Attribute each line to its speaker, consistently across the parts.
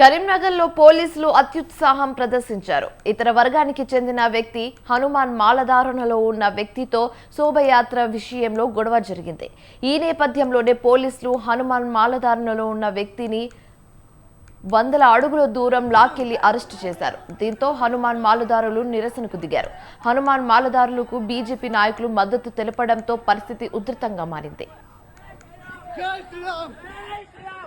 Speaker 1: కరీంనగర్లో పోలీసులు అత్యుత్సాహం ప్రదర్శించారు. ఇతర వర్గానికి చెందిన వ్యక్తి హనుమాన్ మాలధారణలో ఉన్న వ్యక్తితో శోభయాత్ర విషయంలో గొడవ జరిగింది. ఈ నేపథ్యంలోనే పోలీసులు హనుమాన్ మాలధారణలో ఉన్న వ్యక్తిని వందల అడుగుల దూరం లాక్కెళ్ళి అరెస్టు చేశారు. దీంతో హనుమాన్ మాలదారులు నిరసనకు దిగారు. హనుమాన్ మాలదారులకు బీజేపీ నాయకులు మద్దతు తెలపడంతో పరిస్థితి ఉధృతంగా మారింది.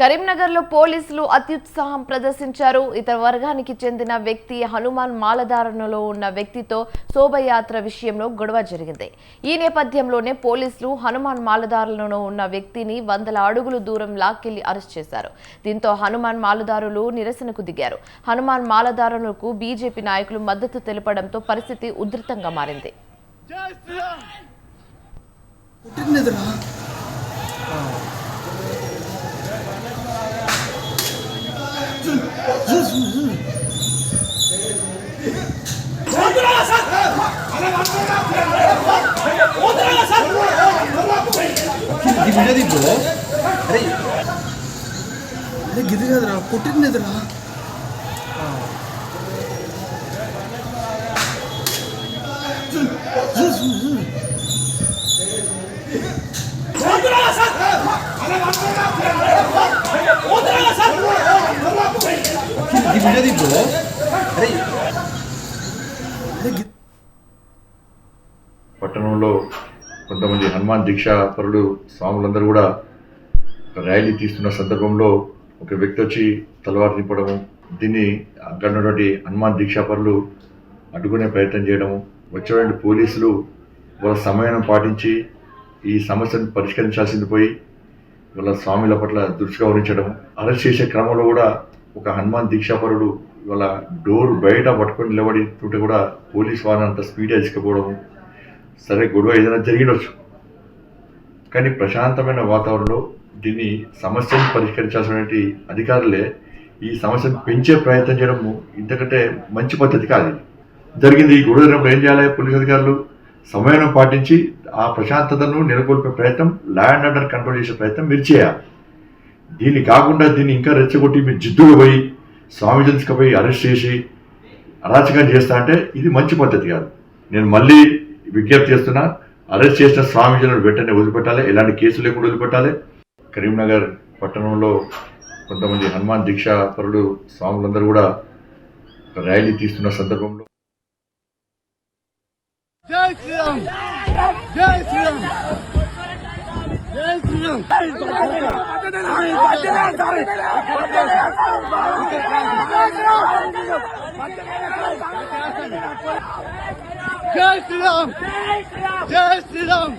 Speaker 1: కరీంనగర్లో పోలీసులు అత్యుత్సాహం ప్రదర్శించారు. ఇతర వర్గానికి చెందిన వ్యక్తి హనుమాన్ మాలధారణలో ఉన్న వ్యక్తితో శోభయాత్ర విషయంలో గొడవ జరిగింది. ఈ నేపథ్యంలోనే పోలీసులు హనుమాన్ మాలధారులలో ఉన్న వ్యక్తిని వందల అడుగులు దూరం లాక్కెళ్ళి అరెస్ట్ చేశారు. దీంతో హనుమాన్ మాలదారులు నిరసనకు దిగారు. హనుమాన్ మాలదారులకు బీజేపీ నాయకులు మద్దతు తెలపడంతో పరిస్థితి ఉధృతంగా మారింది.
Speaker 2: ಬಿಡದಿದ್ದು ಅರೆ
Speaker 3: ಅದೇ
Speaker 4: ಗಿದ್ರಿಗದ್ರ ಕೊಟ್ಟಿದ್ನಿದ್ರ ಜೂ
Speaker 3: ಜೂ ಜೂ కదరా పుట్టినదిరా
Speaker 4: దిగు అరే
Speaker 5: పట్టణంలో కొంతమంది హనుమాన్ దీక్షా పరులు స్వాములందరూ కూడా ర్యాలీ తీస్తున్న సందర్భంలో ఒక వ్యక్తి వచ్చి తలవారు తిప్పడము దీన్ని అక్కడ ఉన్నటువంటి హనుమాన్ దీక్షా పరులు అడ్డుకునే ప్రయత్నం చేయడము వచ్చేటువంటి పోలీసులు వాళ్ళ సమయం పాటించి ఈ సమస్యను పరిష్కరించాల్సింది పోయి వాళ్ళ స్వామిల పట్ల దృష్టిగా వహించడం అరెస్ట్ చేసే క్రమంలో కూడా ఒక హనుమాన్ దీక్షాపరుడు వాళ్ళ డోర్ బయట పట్టుకొని నిలబడి ఉంటే కూడా పోలీస్ వారిని అంత స్పీడ్ తీసుకుపోవడము సరే గొడవ ఏదైనా జరిగినవచ్చు కానీ ప్రశాంతమైన వాతావరణంలో దీన్ని సమస్యను పరిష్కరించాల్సినటువంటి అధికారులే ఈ సమస్యను పెంచే ప్రయత్నం చేయడము ఇంతకంటే మంచి పద్ధతి కాదు జరిగింది ఈ గొడవ జరిగినప్పుడు ఏం చేయాలి పోలీస్ అధికారులు? సమయం పాటించి ఆ ప్రశాంతతను నెలకొల్పే ప్రయత్నం ల్యాండ్ అండర్ కంట్రోల్ చేసే ప్రయత్నం మీరు చేయాలి. దీన్ని కాకుండా దీన్ని ఇంకా రెచ్చగొట్టి మీరు జిద్దుగా పోయి స్వామి పోయి అరెస్ట్ చేసి అరాచకం చేస్తా అంటే ఇది మంచి పద్ధతి కాదు. నేను మళ్ళీ విజ్ఞప్తి చేస్తున్నా అరెస్ట్ చేసిన స్వామిజీలను వెంటనే వదిలిపెట్టాలి ఎలాంటి కేసులు లేకుండా వదిలిపెట్టాలి. కరీంనగర్ పట్టణంలో కొంతమంది హనుమాన్ దీక్షాపరులు స్వాములందరూ కూడా ర్యాలీ తీస్తున్న సందర్భంలో
Speaker 2: జై శ్రీరామ్! జై శ్రీరామ్! జై శ్రీరామ్ జై శ్రీరామ్ జై శ్రీరామ్